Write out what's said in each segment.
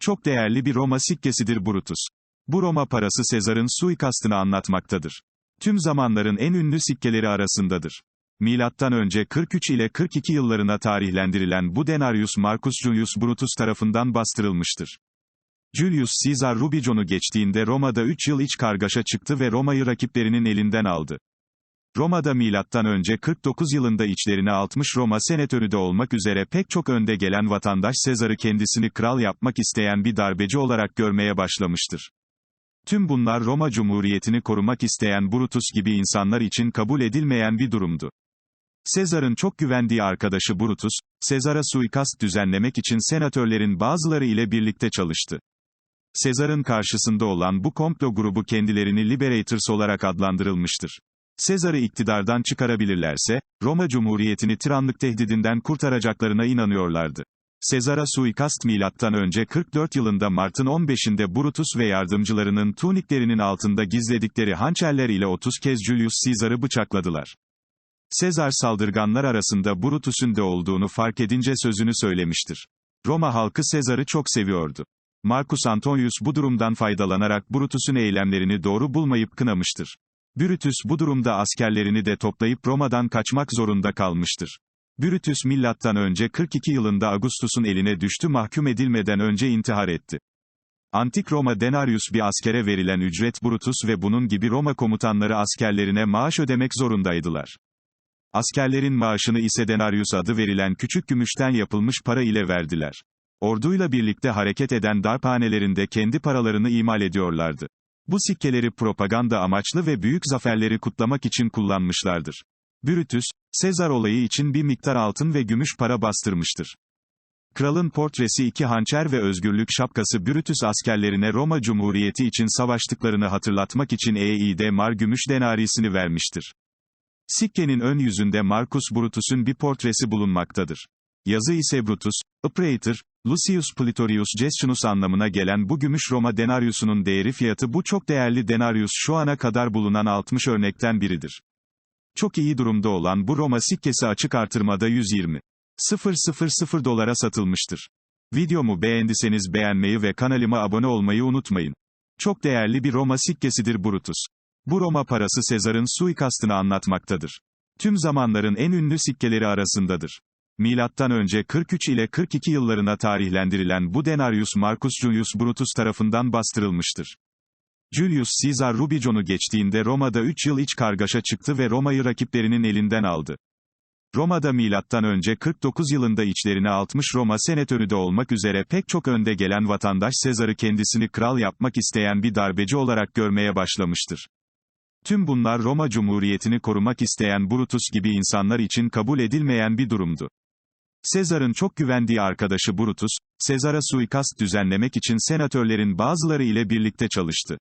Çok değerli bir Roma sikkesidir Brutus. Bu Roma parası Sezar'ın suikastını anlatmaktadır. Tüm zamanların en ünlü sikkeleri arasındadır. Milattan önce 43 ile 42 yıllarına tarihlendirilen bu denarius Marcus Julius Brutus tarafından bastırılmıştır. Julius Caesar Rubicon'u geçtiğinde Roma'da 3 yıl iç kargaşa çıktı ve Roma'yı rakiplerinin elinden aldı. Roma'da milattan önce 49 yılında içlerine 60 Roma senatörü de olmak üzere pek çok önde gelen vatandaş Sezar'ı kendisini kral yapmak isteyen bir darbeci olarak görmeye başlamıştır. Tüm bunlar Roma Cumhuriyeti'ni korumak isteyen Brutus gibi insanlar için kabul edilmeyen bir durumdu. Sezar'ın çok güvendiği arkadaşı Brutus, Sezar'a suikast düzenlemek için senatörlerin bazıları ile birlikte çalıştı. Sezar'ın karşısında olan bu komplo grubu kendilerini Liberators olarak adlandırılmıştır. Sezar'ı iktidardan çıkarabilirlerse, Roma Cumhuriyeti'ni tiranlık tehdidinden kurtaracaklarına inanıyorlardı. Sezar'a suikast milattan önce 44 yılında Mart'ın 15'inde Brutus ve yardımcılarının tuniklerinin altında gizledikleri hançerler ile 30 kez Julius Caesar'ı bıçakladılar. Sezar saldırganlar arasında Brutus'un de olduğunu fark edince sözünü söylemiştir. Roma halkı Sezar'ı çok seviyordu. Marcus Antonius bu durumdan faydalanarak Brutus'un eylemlerini doğru bulmayıp kınamıştır. Brutus bu durumda askerlerini de toplayıp Roma'dan kaçmak zorunda kalmıştır. Brutus milattan önce 42 yılında Augustus'un eline düştü mahkum edilmeden önce intihar etti. Antik Roma denarius bir askere verilen ücret Brutus ve bunun gibi Roma komutanları askerlerine maaş ödemek zorundaydılar. Askerlerin maaşını ise denarius adı verilen küçük gümüşten yapılmış para ile verdiler. Orduyla birlikte hareket eden darphanelerinde kendi paralarını imal ediyorlardı. Bu sikkeleri propaganda amaçlı ve büyük zaferleri kutlamak için kullanmışlardır. Brutus, Sezar olayı için bir miktar altın ve gümüş para bastırmıştır. Kralın portresi iki hançer ve özgürlük şapkası Brutus askerlerine Roma Cumhuriyeti için savaştıklarını hatırlatmak için EİD mar gümüş denarisini vermiştir. Sikkenin ön yüzünde Marcus Brutus'un bir portresi bulunmaktadır. Yazı ise Brutus, Operator, Lucius Plitorius Gestionus anlamına gelen bu gümüş Roma denariusunun değeri fiyatı bu çok değerli denarius şu ana kadar bulunan 60 örnekten biridir. Çok iyi durumda olan bu Roma sikkesi açık artırmada 120. 000 dolara satılmıştır. Videomu beğendiyseniz beğenmeyi ve kanalıma abone olmayı unutmayın. Çok değerli bir Roma sikkesidir Brutus. Bu Roma parası Sezar'ın suikastını anlatmaktadır. Tüm zamanların en ünlü sikkeleri arasındadır. Milattan önce 43 ile 42 yıllarına tarihlendirilen bu denarius Marcus Julius Brutus tarafından bastırılmıştır. Julius Caesar Rubicon'u geçtiğinde Roma'da 3 yıl iç kargaşa çıktı ve Roma'yı rakiplerinin elinden aldı. Roma'da milattan önce 49 yılında içlerine 60 Roma senatörü de olmak üzere pek çok önde gelen vatandaş Sezar'ı kendisini kral yapmak isteyen bir darbeci olarak görmeye başlamıştır. Tüm bunlar Roma Cumhuriyeti'ni korumak isteyen Brutus gibi insanlar için kabul edilmeyen bir durumdu. Sezar'ın çok güvendiği arkadaşı Brutus, Sezar'a suikast düzenlemek için senatörlerin bazıları ile birlikte çalıştı.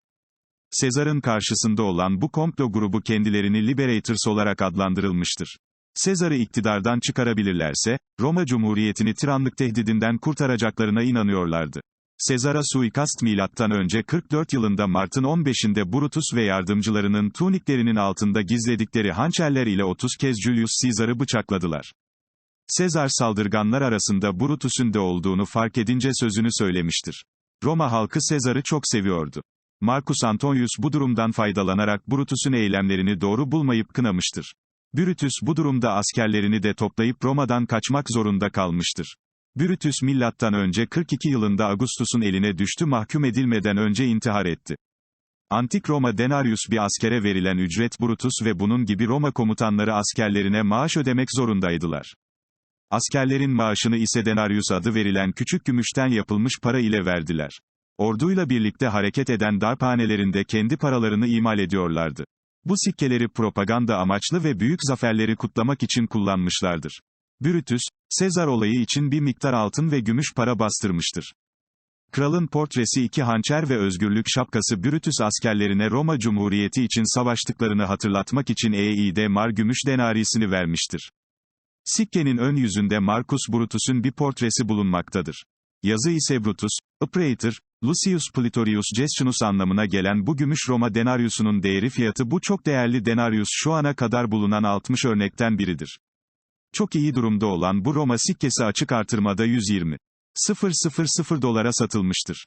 Sezar'ın karşısında olan bu komplo grubu kendilerini Liberators olarak adlandırılmıştır. Sezar'ı iktidardan çıkarabilirlerse, Roma Cumhuriyeti'ni tiranlık tehdidinden kurtaracaklarına inanıyorlardı. Sezar'a suikast milattan önce 44 yılında Mart'ın 15'inde Brutus ve yardımcılarının tuniklerinin altında gizledikleri hançerler ile 30 kez Julius Caesar'ı bıçakladılar. Sezar saldırganlar arasında Brutus'un de olduğunu fark edince sözünü söylemiştir. Roma halkı Sezar'ı çok seviyordu. Marcus Antonius bu durumdan faydalanarak Brutus'un eylemlerini doğru bulmayıp kınamıştır. Brutus bu durumda askerlerini de toplayıp Roma'dan kaçmak zorunda kalmıştır. Brutus milattan önce 42 yılında Augustus'un eline düştü mahkum edilmeden önce intihar etti. Antik Roma denarius bir askere verilen ücret Brutus ve bunun gibi Roma komutanları askerlerine maaş ödemek zorundaydılar. Askerlerin maaşını ise denarius adı verilen küçük gümüşten yapılmış para ile verdiler. Orduyla birlikte hareket eden darphanelerinde kendi paralarını imal ediyorlardı. Bu sikkeleri propaganda amaçlı ve büyük zaferleri kutlamak için kullanmışlardır. Brutus, Sezar olayı için bir miktar altın ve gümüş para bastırmıştır. Kralın portresi iki hançer ve özgürlük şapkası Brutus askerlerine Roma Cumhuriyeti için savaştıklarını hatırlatmak için EİD mar gümüş denarisini vermiştir. Sikkenin ön yüzünde Marcus Brutus'un bir portresi bulunmaktadır. Yazı ise Brutus, Operator, Lucius Plitorius Gestionus anlamına gelen bu gümüş Roma denariusunun değeri fiyatı bu çok değerli denarius şu ana kadar bulunan 60 örnekten biridir. Çok iyi durumda olan bu Roma sikkesi açık artırmada 120. 000 dolara satılmıştır.